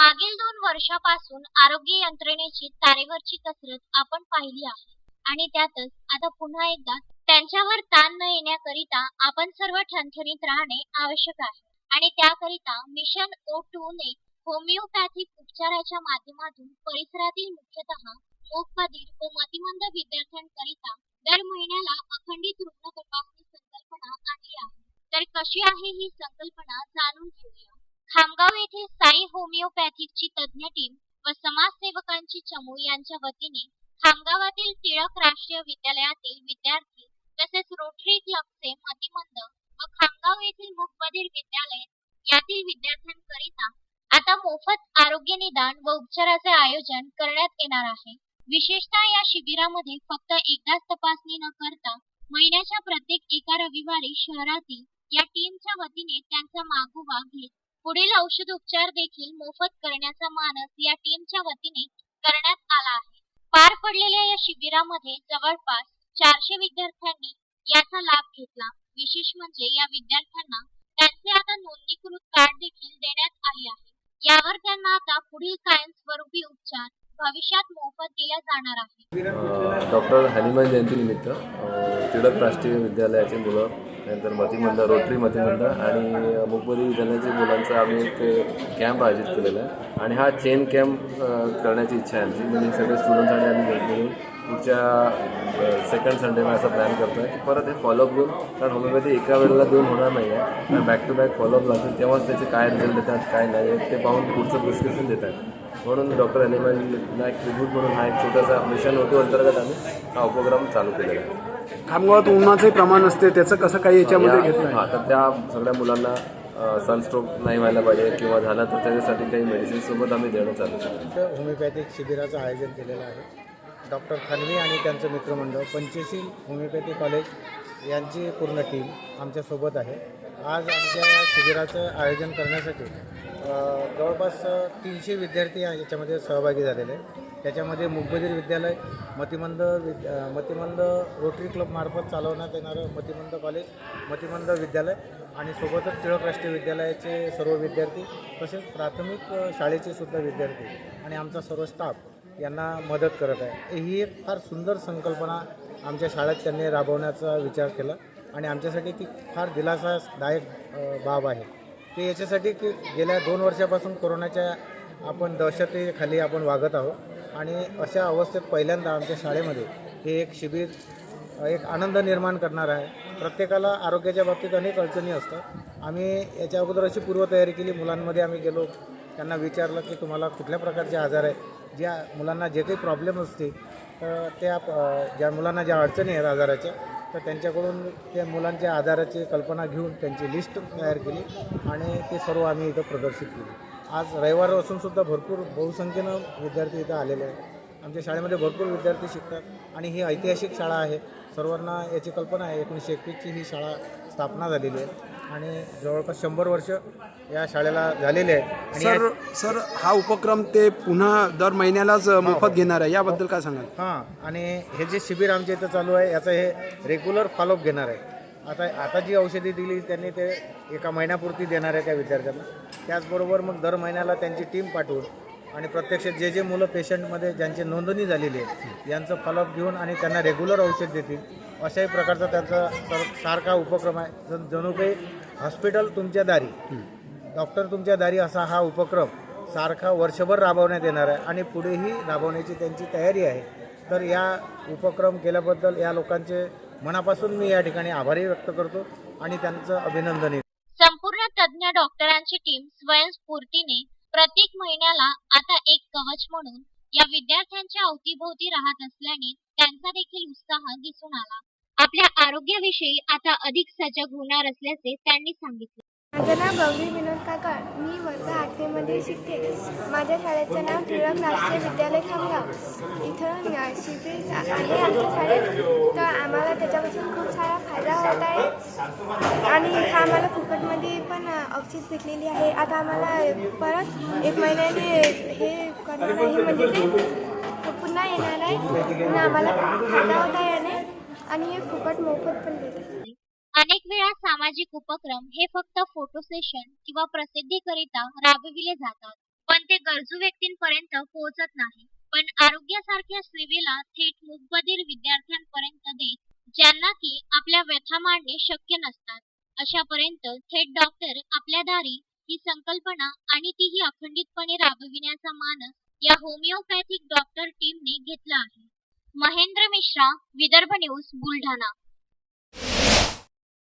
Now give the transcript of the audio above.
मागील दोन वर्षापासून आरोग्य यंत्रणेची तारेवरची कसरत आपण पाहिली आहे. आणि त्यातच आता पुन्हा एकदा त्यांच्यावर ताण न येण्याकरिता आपण सर्व ठणठणीत राहणे आवश्यक आहे. आणि त्याकरिता मिशन ओ टू ने होमिओपॅथिक उपचाराच्या माध्यमातून परिसरातील मुख्यतः मूकबधीर व मतिमंद विद्यार्थ्यांकरिता दर महिन्याला अखंडित रुग्ण तपासणी संकल्पना आणली आहे. तर कशी आहे ही संकल्पना जाणून घेऊया. खामगाव येथे साई होमिओपॅथिकची तज्ज्ञ टीम व समाजसेवकांची चमू यांच्या वतीने खामगावातील टिळक राष्ट्रीय विद्यालयातील विद्यार्थी तसेच रोटरी क्लबचे मतिमंद व खामगाव येथील मुखबधीर विद्यालय यातील विद्यार्थ्यांकरिता आता मोफत आरोग्य निदान व उपचाराचे आयोजन करण्यात येणार आहे. विशेषतः या शिबिरामध्ये फक्त एकदाच तपासणी न करता महिन्याच्या प्रत्येक एका रविवारी शहरातील या टीमच्या वतीने त्यांचा मागोवा घेत पुढील औषधोपचार देखील मोफत करण्याचा मानस या टीमच्या वतीने करण्यात आला आहे. पार पडलेल्या या शिबिरामध्ये जवळपास चारशे विद्यार्थ्यांनी याचा लाभ घेतला. विशेष म्हणजे या विद्यार्थ्यांना त्यांचे आता नोंदणीकृत कार्ड देखील देण्यात आले आहे. यावर त्यांना आता पुढील कायमस्वरूपी उपचार भविष्यात मोफत दिला जाणार आहे डॉक्टर हनुमान जयंती निमित्त टिळक राष्ट्रीय विद्यालयाचे मुलं नंतर मतिमंद रोटरी मतिमंद आणि मुकबधी विद्यालयाच्या मुलांचा आम्ही एक कॅम्प आयोजित केलेला आहे. आणि हा चेन कॅम्प करण्याची इच्छा आहे आमची. म्हणजे सगळे स्टुडंट्स आणि आम्ही भेट मिळून पुढच्या सेकंड संडेला असा प्लॅन करतो आहे की परत हे फॉलोअप घेऊन कारण होमिओपॅथी एका वेळेला देऊन होणार नाही आहे बॅक टू बॅक फॉलोअप लागतील तेव्हाच त्याचे काय रिझल्ट देतात काय नाही आहेत ते पाहून पुढचं प्रिस्क्रिप्शन देतात. म्हणून डॉक्टर अनिमलला एक ट्रिब्यूट म्हणून हा एक छोटासा मिशन होतो अंतर्गत आम्ही हा उपक्रम चालू केलेला आहे. खामगावात उन्हाचे प्रमाण असते त्याचं कसं काही याच्यामध्ये घेतलं हा तर त्या सगळ्या मुलांना सनस्ट्रोक नाही व्हायला पाहिजे किंवा झाला तर त्याच्यासाठी काही मेडिसिन सोबत आम्ही देणं चालू होमिओपॅथिक शिबिराचं आयोजन केलेलं आहे. डॉक्टर खानवी आणि त्यांचं मित्रमंडळ पंचशील होमिओपॅथी कॉलेज यांची पूर्ण टीम आमच्यासोबत आहे. आज आमच्या या शिबिराचं आयोजन करण्यासाठी जवळपास तीनशे विद्यार्थी याच्यामध्ये सहभागी झालेले आहेत. त्याच्यामध्ये मुकबधीर विद्यालय मतिमंद विद मतिमंद रोटरी क्लबमार्फत चालवण्यात येणारं मतिमंद कॉलेज मतिमंद विद्यालय आणि सोबतच टिळक राष्ट्रीय विद्यालयाचे सर्व विद्यार्थी तसेच प्राथमिक शाळेचे सुद्धा विद्यार्थी आणि आमचा सर्व स्टाफ यांना मदत करत आहे. ही एक फार सुंदर संकल्पना आमच्या शाळेत त्यांनी राबवण्याचा विचार केला आणि आमच्यासाठी ती फार दिलासादायक बाब आहे. ते याच्यासाठी की गेल्या दोन वर्षापासून कोरोनाच्या आपण दहशतीखाली आपण वागत आहोत आणि अशा अवस्थेत पहिल्यांदा आमच्या शाळेमध्ये हे एक शिबिर एक आनंद निर्माण करणार आहे. प्रत्येकाला आरोग्याच्या बाबतीत अनेक अडचणी असतात. आम्ही याच्या अगोदर अशी पूर्वतयारी केली. मुलांमध्ये आम्ही गेलो. त्यांना विचारलं की तुम्हाला कुठल्या प्रकारचे आजार आहे? ज्या मुलांना जे काही प्रॉब्लेम असतील तर त्या ज्या मुलांना ज्या अडचणी आहेत आजाराच्या तर त्यांच्याकडून त्या मुलांच्या आजाराची कल्पना घेऊन त्यांची लिस्ट तयार केली आणि ते सर्व आम्ही इथं प्रदर्शित केली. आज रविवार असूनसुद्धा भरपूर बहुसंख्येनं विद्यार्थी इथं आलेले आहेत. आमच्या शाळेमध्ये भरपूर विद्यार्थी शिकतात आणि ही ऐतिहासिक शाळा आहे. सर्वांना याची कल्पना आहे. एकोणीसशे एकवीसची ही शाळा स्थापना झालेली आहे. आणि जवळपास शंभर वर्ष या शाळेला झालेले आहेत. आणि सर या- सर हा उपक्रम ते पुन्हा दर महिन्यालाच मोफत घेणार आहे. याबद्दल काय सांगाल? हां आणि हे जे शिबिर आमच्या इथं चालू आहे याचं हे रेग्युलर फॉलोअप घेणार आहे. आता आता जी औषधी दिली त्यांनी ते एका महिन्यापुरती देणार आहे त्या विद्यार्थ्यांना. त्याचबरोबर मग दर महिन्याला त्यांची टीम पाठवून आणि प्रत्यक्ष जे जे मुलं पेशंटमध्ये ज्यांची नोंदणी झालेली आहे यांचं फॉलोअप घेऊन आणि त्यांना रेग्युलर औषध देतील अशाही प्रकारचा त्यांचा सर सारखा उपक्रम आहे. जण- जणू काही हॉस्पिटल तुमच्या दारी डॉक्टर तुमच्या दारी असा हा उपक्रम सारखा वर्षभर राबवण्यात येणार आहे आणि पुढेही राबवण्याची त्यांची तयारी आहे. तर या उपक्रम केल्याबद्दल या लोकांचे मनापासून मी या ठिकाणी आभारी व्यक्त करतो आणि त्यांचं अभिनंदनही. संपूर्ण तज्ज्ञ डॉक्टरांची टीम स्वयंस्फूर्तीने प्रत्येक महिन्याला आता एक कवच म्हणून या विद्यार्थ्यांच्या अवतीभोवती राहत असल्याने त्यांचा देखील उत्साह दिसून आला. आपल्या आरोग्याविषयी आता अधिक सजग होणार असल्याचे त्यांनी सांगितले. माझं नाव गौरी विनोद काकड मी वर्ग आठवीमध्ये शिकते. माझ्या शाळेचं नाव टिळक राष्ट्रीय विद्यालय खामगाव. इथं न- शिबिर आहे आमच्या शाळेत. तर आम्हाला त्याच्यापासून खूप सारा फायदा होत आहे. आणि इथं आम्हाला फुकटमध्ये पण औषध भेटलेली आहे. आता आम्हाला परत एक महिन्याने हे करणार आहे म्हणजे ते पुन्हा येणार आहे. आम्हाला फायदा याने. आणि हे फुकट मोफत पण देतात अनेक वेळा सामाजिक उपक्रम हे फक्त फोटो सेशन किंवा प्रसिद्धीकरिता राबविले जातात. पण ते गरजू व्यक्तींपर्यंत पोहोचत नाही. पण आरोग्यासारख्या सेवेला थेट मूकबधीर विद्यार्थ्यांपर्यंत देत ज्यांना की आपल्या व्यथा मांडणे शक्य नसतात. अशापर्यंत थेट डॉक्टर आपल्या दारी ही संकल्पना आणि तीही अखंडितपणे राबविण्याचा मानस या होमिओपॅथिक डॉक्टर टीमने घेतला आहे. महेंद्र मिश्रा विदर्भ न्यूज बुलढाणा.